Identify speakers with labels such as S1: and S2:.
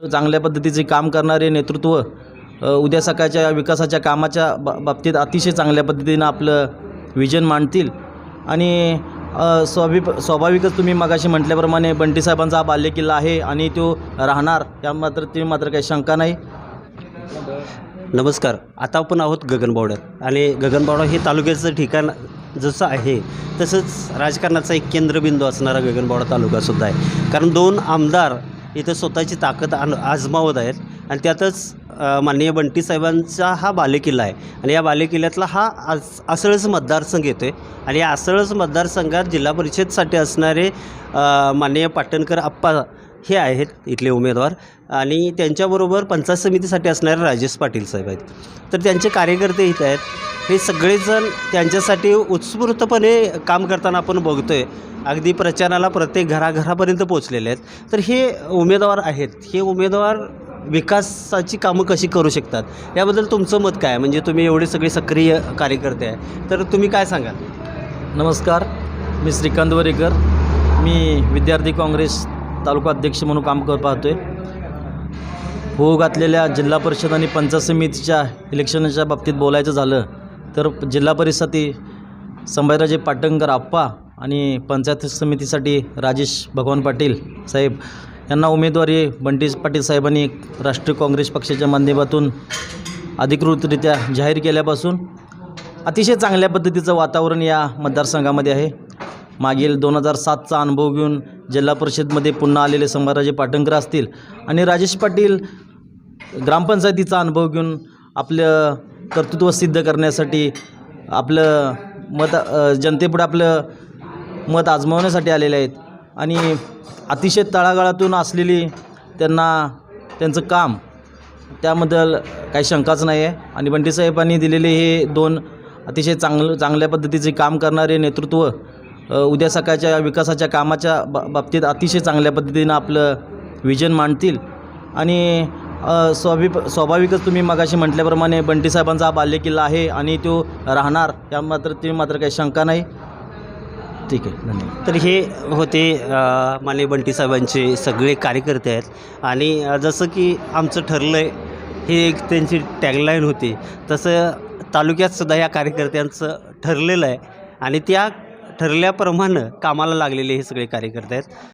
S1: चांगल्या पद्धतीचे काम करणारे नेतृत्व उद्या सकाळच्या विकासाच्या कामाच्या बा बाबतीत अतिशय चांगल्या पद्धतीनं आपलं विजन मांडतील. आणि अ, स्वाभाविकच तुम्ही मगाशी म्हटल्याप्रमाणे बंटी साहेबांचा हा बाल्यकिल्ला आहे आणि तो राहणार या मात्र ती मात्र काही शंका नाही.
S2: नमस्कार. आता आपण आहोत गगनबावड्यात आणि गगनबावडा हे तालुक्याचं ठिकाण जसं आहे तसंच राजकारणाचा एक केंद्रबिंदू असणारा गगनबावडा तालुकासुद्धा आहे. कारण दोन आमदार इथं स्वतःची ताकद आण आजमावत आहेत. आणि त्यातच माननीय बंटी साहेबांचा हा बालेकिल्ला आहे. आणि या बालेकिल्ल्यातला हा आस आसळच मतदारसंघ येतो आहे आणि या आसळच मतदारसंघात जिल्हा परिषदसाठी असणारे माननीय पाटणकर आप्पा हे आहेत इथले उमेदवार. आणि त्यांच्याबरोबर पंचायत समितीसाठी असणारे राजेश पाटील साहेब आहेत. तर त्यांचे कार्यकर्ते इथं आहेत. हे सगळेजण त्यांच्यासाठी उत्स्फूर्तपणे काम करताना आपण बघतो आहे अगदी प्रचाराला प्रत्येक घराघरापर्यंत पोचलेले आहेत. तर हे उमेदवार आहेत. हे उमेदवार विकासाची कामं कशी करू शकतात? याबद्दल तुमचं मत काय? म्हणजे तुम्ही एवढे सगळे सक्रिय कार्यकर्ते आहे. तर तुम्ही काय सांगाल?
S1: नमस्कार. मी श्रीकांत वरेकर. मी विद्यार्थी काँग्रेस तालुका अध्यक्ष म्हणून काम कर पाहतो आहे हो घातलेल्या जिल्हा परिषद आणि पंचायत समितीच्या इलेक्शनच्या बाबतीत बोलायचं झालं तर जिल्हा परिषद संभाजीराजे पाटणकर आप्पा आणि पंचायत समितीसाठी राजेश भगवान पाटील साहेब यांना उमेदवारी बंटी पाटील साहेबांनी राष्ट्रीय काँग्रेस पक्षाच्या माध्यमातून अधिकृतरित्या जाहीर केल्यापासून अतिशय चांगल्या पद्धतीचं वातावरण या मतदारसंघामध्ये आहे. मागील दोन हजार सातचा अनुभव घेऊन जिल्हा परिषदमध्ये पुन्हा आलेले संभाराजे पाटणकर असतील आणि राजेश पाटील ग्रामपंचायतीचा अनुभव घेऊन आपलं कर्तृत्व सिद्ध करण्यासाठी आपलं मत जनतेपुढे आपलं मत आजमावण्यासाठी आलेले आहेत. आणि अतिशय तळागाळातून असलेली त्यांना त्यांचं काम त्याबद्दल काही शंकाच नाही आहे आणि बंटीसाहेबांनी दिलेले हे दोन अतिशय चांगलं चांगल्या पद्धतीचे काम करणारे नेतृत्व उद्या सकाळच्या विकासाच्या कामाच्या बा बाबतीत अतिशय चांगल्या पद्धतीनं आपलं विजन मांडतील. आणि स्वाभिप स्वाभाविकच तुम्ही मगाशी म्हटल्याप्रमाणे बंटीसाहेबांचा हा बाल्यकिल्ला आहे आणि तो राहणार या मात्र ती मात्र काही शंका नाही. ठीक आहे धन्यवाद.
S2: तर हे होते माने बंटीसाहेबांचे बंटी साहेबांचे सगळे कार्यकर्ते आहेत. आणि जसं की आमचं ठरलं आहे हे एक त्यांची टॅगलाईन होती. तसं तालुक्यात सुद्धा या कार्यकर्त्यांचं ठरलेलं आहे. आणि त्या ठरल्याप्रमाणे कामाला लागलेले हे सगळे कार्यकर्ते आहेत.